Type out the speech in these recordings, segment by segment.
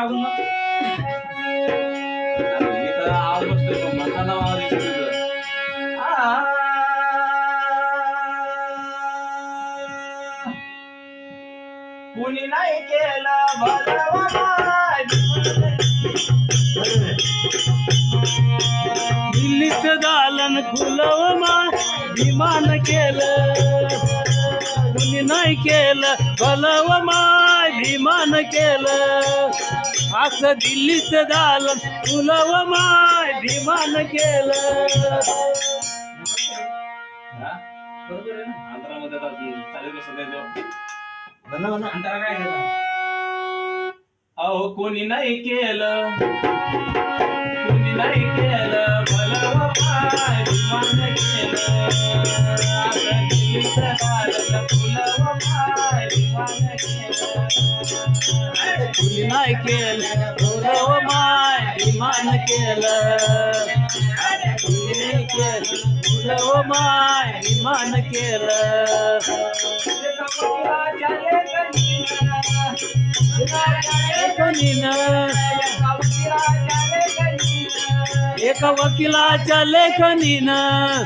केलं कुणी नाही केलं मग. आवाज बसतोय म्हणताना आवाज येतो कुणी नाही दिल्लीच दालन खुलव मा विमान केलं कुणी नाही केलं भलव माय विमान केलं. असं दिल्लीच दालन खुलव माय विमान केलं? अहो कोणी नाही केलं. कोणी नाही केलं. दिल्लीचं विमान केलं काय केलं खुलव माय विमान केलं. केलं खुलव माय विमान केलं. लेखनीनं एका वकिलाच्या लेखनीनं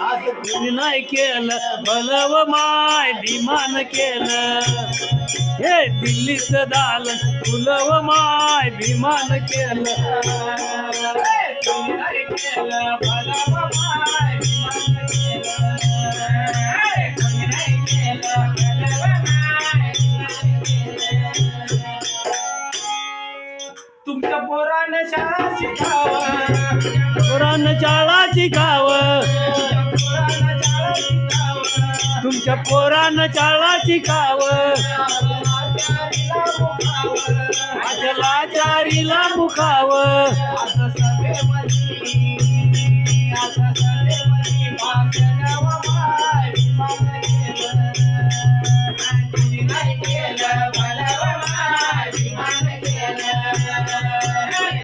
आज कुणी नाही केलं भलव माय विमान केलं. हे दिल्लीच दालन फुलव माय विमान केलं. केलं भलव माय भिमान केलं. पुराण चाळाची गाव. तुमच्या पोरानं चाळाची गाव. अचला चारीला मुखाव.